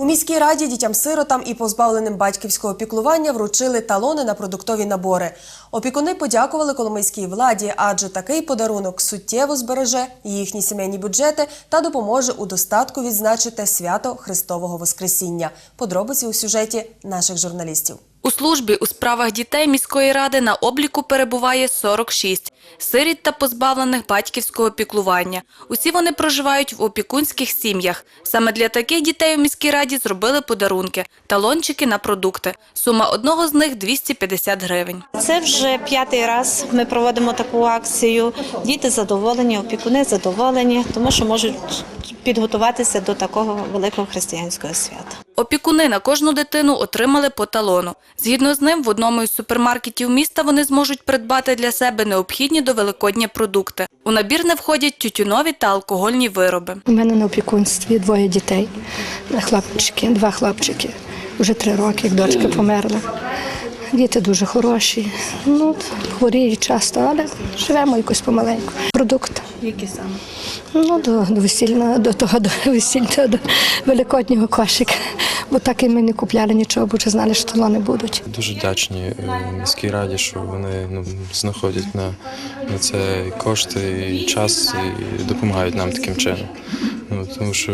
У міській раді дітям-сиротам і позбавленим батьківського піклування вручили талони на продуктові набори. Опікуни подякували коломийській владі, адже такий подарунок суттєво збереже їхні сімейні бюджети та допоможе у достатку відзначити свято Христового Воскресіння. Подробиці у сюжеті наших журналістів. У службі у справах дітей міської ради на обліку перебуває 46 сиріт та позбавлених батьківського піклування. Усі вони проживають в опікунських сім'ях. Саме для таких дітей у міській раді зробили подарунки – талончики на продукти. Сума одного з них – 250 гривень. Це вже п'ятий раз ми проводимо таку акцію. Діти задоволені, опікуни задоволені, тому що можуть підготуватися до такого великого християнського свята. Опікуни на кожну дитину отримали по талону. Згідно з ним, в одному із супермаркетів міста вони зможуть придбати для себе необхідні до Великодня продукти. У набір не входять тютюнові та алкогольні вироби. У мене на опікунстві двоє дітей, хлопчики, два хлопчики. Вже три роки, як дочка померла. Діти дуже хороші. Ну, хворіють часто, але живемо якось помаленьку. Продукт. Які саме? Ну, до, до весільного, до того до весільного, до великоднього кошика. Бо так і ми не купляли нічого, бо вже знали, що талони будуть. Дуже вдячні е, міській раді, що вони ну, знаходять на, на це кошти і час і допомагають нам таким чином. Ну, тому що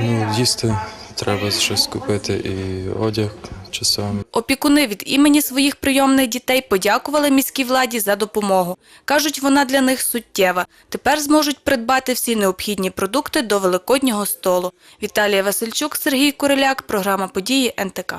ну, їсти треба щось купити і одяг часом. Опікуни від імені своїх прийомних дітей подякували міській владі за допомогу. Кажуть, вона для них суттєва. Тепер зможуть придбати всі необхідні продукти до великоднього столу. Віталія Васильчук, Сергій Куриляк, програма «Події НТК».